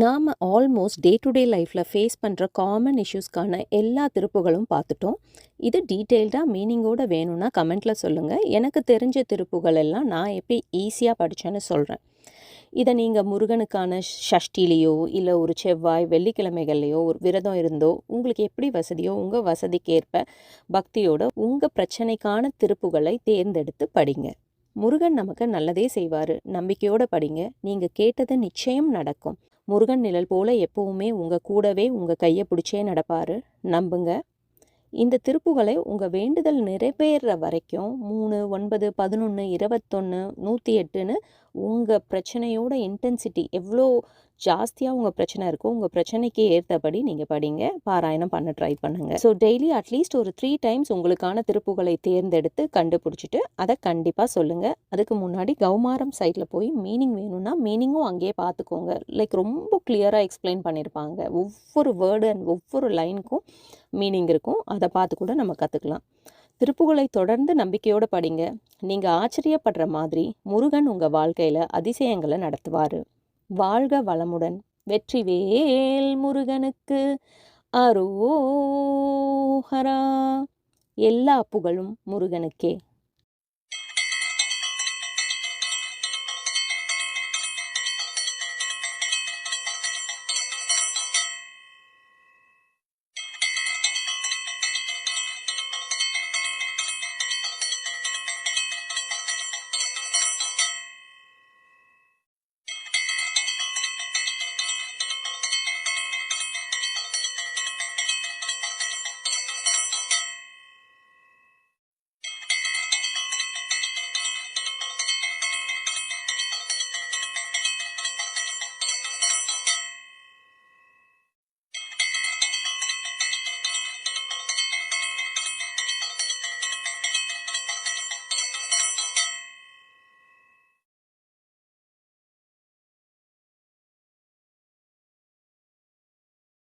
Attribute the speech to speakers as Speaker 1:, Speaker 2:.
Speaker 1: நாம் almost day to day லைஃப்பில் face பண்ணுற காமன் இஷ்யூஸ்க்கான எல்லா திருப்புகளும் பார்த்துட்டோம். இது டீட்டெயில்டாக மீனிங்கோட வேணும்னா கமெண்ட்டில் சொல்லுங்கள் எனக்கு தெரிஞ்ச திருப்புகள் எல்லாம் நான் எப்படி ஈஸியாக படித்தேன்னு சொல்கிறேன் இதை நீங்கள் முருகனுக்கான ஷஷ்டிலேயோ இல்லை ஒரு செவ்வாய் வெள்ளிக்கிழமைகள்லையோ ஒரு விரதம் இருந்தோ உங்களுக்கு எப்படி வசதியோ உங்கள் வசதிக்கேற்ப பக்தியோட உங்கள் பிரச்சனைக்கான திருப்புகளை தேர்ந்தெடுத்து படிங்க. முருகன் நமக்கு நல்லதே செய்வார். நம்பிக்கையோடு படிங்க. நீங்கள் கேட்டது நிச்சயம் நடக்கும். முருகன் நிழல் போல எப்பவுமே உங்கள் கூடவே உங்கள் கையை பிடிச்சே நடப்பார். நம்புங்க. இந்த திருப்புகளை உங்கள் வேண்டுதல் நிறைவேறுற வரைக்கும் மூணு ஒன்பது பதினொன்று இருபத்தொன்று நூற்றி எட்டுன்னு உங்கள் பிரச்சனையோட இன்டென்சிட்டி எவ்வளோ ஜாஸ்தியாக உங்கள் பிரச்சனை இருக்கோ உங்கள் பிரச்சனைக்கு ஏற்றபடி நீங்கள் படிங்க பாராயணம் பண்ண ட்ரை பண்ணுங்கள் ஸோ டெய்லி அட்லீஸ்ட் ஒரு த்ரீ டைம்ஸ் உங்களுக்கான திருப்புகளை தேர்ந்தெடுத்து கண்டுபிடிச்சிட்டு அதை கண்டிப்பாக சொல்லுங்கள் அதுக்கு முன்னாடி கௌமாரம் சைட்டில் போய் மீனிங் வேணும்னா மீனிங்கும் அங்கேயே பார்த்துக்கோங்க லைக் ரொம்ப கிளியராக எக்ஸ்பிளைன் பண்ணியிருப்பாங்க ஒவ்வொரு வேர்டு அண்ட் ஒவ்வொரு லைனுக்கும் மீனிங் இருக்கும். அதை பார்த்து கூட நம்ம கற்றுக்கலாம் திருப்புகளை தொடர்ந்து நம்பிக்கையோடு படிங்க. நீங்கள் ஆச்சரியப்படுற மாதிரி முருகன் உங்கள் வாழ்க்கையில் அதிசயங்களை நடத்துவார். வாழ்க வளமுடன். வெற்றிவேல் முருகனுக்கு அரோஹரா. எல்லா புகழும் முருகனுக்கே.